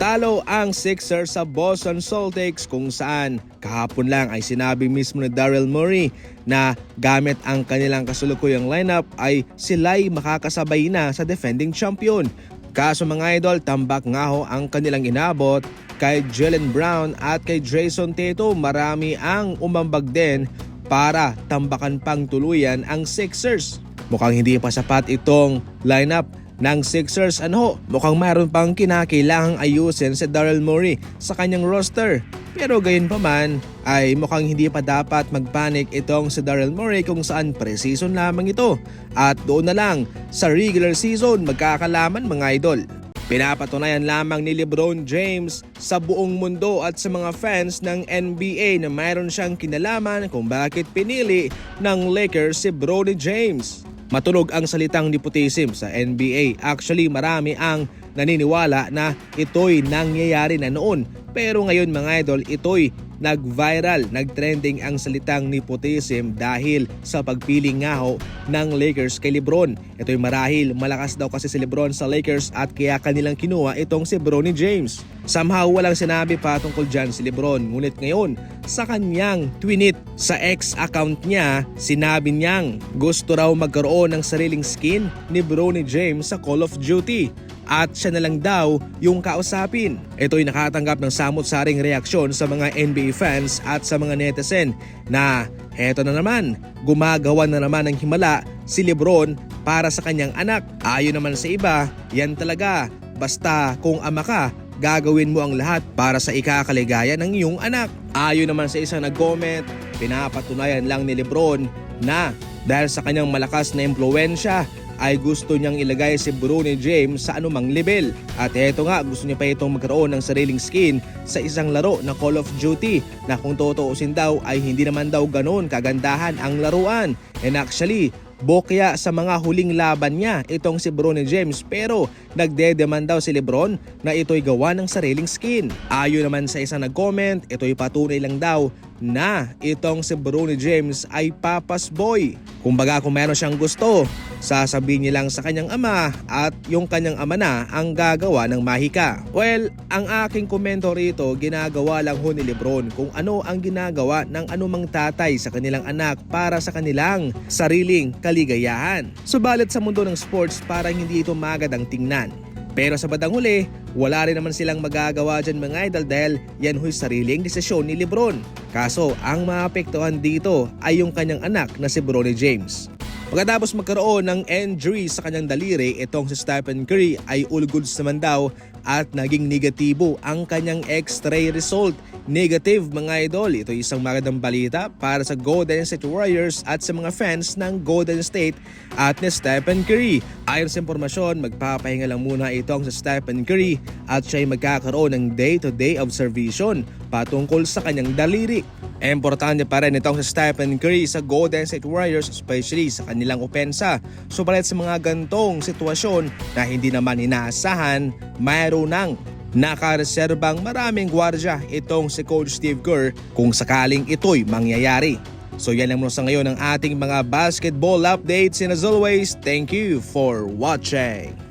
Talo ang Sixers sa Boston Celtics kung saan kahapon lang ay sinabi mismo ni Daryl Morey na gamit ang kanilang kasulukuyang lineup ay sila'y makakasabay na sa defending champion. Kaso mga idol, tambak nga ho ang kanilang inabot kay Jalen Brown at kay Jason Tatum. Marami ang umambag din para tambakan pang tuluyan ang Sixers. Mukhang hindi pa sapat itong lineup ng Sixers ano mukhang mayroon pang kinakailangang ayusin si Daryl Morey sa kanyang roster. Pero gayon pa man ay mukhang hindi pa dapat magpanik itong si Daryl Morey kung saan pre-season lamang ito. At doon na lang sa regular season magkakalaman mga idol. Pinapatunayan lamang ni Lebron James sa buong mundo at sa mga fans ng NBA na mayroon siyang kinalaman kung bakit pinili ng Lakers si Bronny James. Matunog ang salitang nepotism sa NBA. Actually, marami ang naniniwala na ito'y nangyayari na noon. Pero ngayon mga idol, ito'y nag-viral, nag-trending ang salitang nepotism dahil sa pagpiling nga ho ng Lakers kay Lebron. Ito'y marahil malakas daw kasi si Lebron sa Lakers at kaya kanilang kinuha itong si Bronny James. Somehow walang sinabi pa tungkol dyan si Lebron ngunit ngayon sa kanyang twinit sa ex account niya sinabi niyang gusto raw magkaroon ng sariling skin ni Bronny James sa Call of Duty at siya na lang daw yung kausapin. Ito'y nakatanggap ng samot-saring reaksyon sa mga NBA fans at sa mga netizen na heto na naman, gumagawa na naman ng himala si Lebron para sa kanyang anak. Ayon naman sa iba, yan talaga, basta kung ama ka, gagawin mo ang lahat para sa ikakaligaya ng iyong anak. Ayon naman sa isang nag-comment, pinapatunayan lang ni Lebron na dahil sa kanyang malakas na impluensya ay gusto niyang ilagay si Bruni James sa anumang level. At eto nga, gusto niya pa itong magkaroon ng sariling skin sa isang laro na Call of Duty na kung tutuusin daw ay hindi naman daw ganoon kagandahan ang laruan. And actually, bokya sa mga huling laban niya itong si Bronny James pero nagdedeman daw si Lebron na ito'y gawa ng sariling skin. Ayon naman sa isang nag-comment, ito'y patunay lang daw na itong si Bronny James ay papas boy. Kumbaga kung meron siyang gusto, sasabihin niya lang sa kanyang ama at yung kanyang ama na ang gagawa ng mahika. Well, ang aking komento rito, ginagawa lang ho ni Lebron kung ano ang ginagawa ng anumang tatay sa kanilang anak para sa kanilang sariling kaligayahan. Subalit sa mundo ng sports parang hindi ito magadang tingnan. Pero sa badang huli, wala rin naman silang magagawa dyan mga idol dahil yan ho'y sariling desisyon ni Lebron. Kaso, ang maapektuhan dito ay yung kanyang anak na si Bronny James. Pagkatapos magkaroon ng injury sa kanyang daliri, itong si Stephen Curry ay all naman daw at naging negatibo ang kanyang x-ray result. Negative mga idol, ito isang magandang balita para sa Golden State Warriors at sa mga fans ng Golden State at ni Stephen Curry. Ayon sa impormasyon, magpapahinga lang muna itong sa Stephen Curry at siya ay magkakaroon ng day-to-day observation patungkol sa kanyang daliri. Importante pa rin itong si Stephen Curry sa Golden State Warriors especially sa kanilang opensa. Subalit sa mga gantong sitwasyon na hindi naman inaasahan, mayroon ng nakareserbang maraming gwardya itong si Coach Steve Kerr kung sakaling ito'y mangyayari. So yan lang muna sa ngayon ang ating mga basketball updates and as always, thank you for watching.